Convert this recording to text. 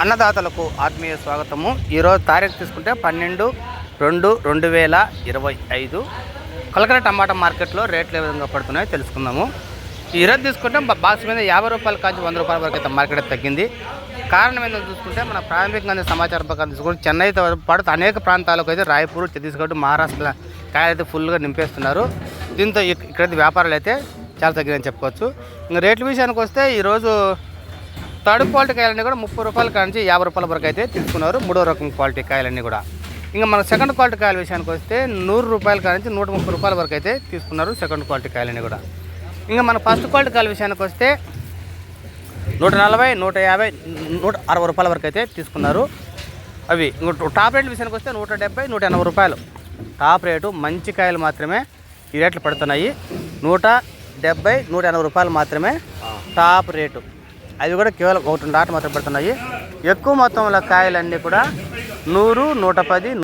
అన్నదాతలకు ఆత్మీయ స్వాగతము. ఈరోజు తారీఖు తీసుకుంటే పన్నెండు రెండు రెండు వేల ఇరవై ఐదు. కలకడ టమాటా మార్కెట్లో రేట్లు ఏ విధంగా పడుతున్నాయో తెలుసుకుందాము. ఈరోజు తీసుకుంటే బాక్స్ మీద యాభై రూపాయల కాంచి వంద రూపాయల వరకు అయితే మార్కెట్ తగ్గింది. కారణం ఏంటో చూసుకుంటే మన ప్రాథమికంగా సమాచారం ప్రకారం తీసుకుంటే చెన్నైతో పాటు అనేక ప్రాంతాలకు అయితే రాయపూర్ ఛత్తీస్గఢ్ మహారాష్ట్ర కాయలు అయితే ఫుల్గా నింపేస్తున్నారు. దీంతో ఇక్కడ వ్యాపారాలు అయితే చాలా తగ్గినాయని చెప్పుకోవచ్చు. ఇంకా రేట్ల విషయానికి వస్తే ఈరోజు థర్డ్ క్వాలిటీ కాయలన్నీ కూడా ముప్పై రూపాయల నుంచి యాభై రూపాయల వరకు అయితే తీసుకున్నారు. మూడో రకం క్వాలిటీ కాయలన్నీ కూడా. ఇంకా మన సెకండ్ క్వాలిటీ కాయల విషయానికి వస్తే నూరు రూపాయల నుంచి నూట ముప్పై రూపాయల వరకు అయితే తీసుకున్నారు సెకండ్ క్వాలిటీ కాయలన్నీ కూడా. ఇంకా మన ఫస్ట్ క్వాలిటీ కాయల విషయానికి వస్తే నూట నలభై నూట యాభై నూట అరవై రూపాయల వరకు అయితే తీసుకున్నారు. అవి టాప్ రేట్ విషయానికి వస్తే నూట డెబ్బై నూట ఎనభై రూపాయలు. టాప్ రేటు మంచి కాయలు మాత్రమే ఈ రేట్లు పడుతున్నాయి. నూట డెబ్బై నూట ఎనభై రూపాయలు మాత్రమే టాప్ రేటు. అవి కూడా కేవలం ఒకటి దాటి మాత్రం పెడుతున్నాయి. ఎక్కువ మొత్తంలో కాయలన్నీ కూడా నూరు నూట పది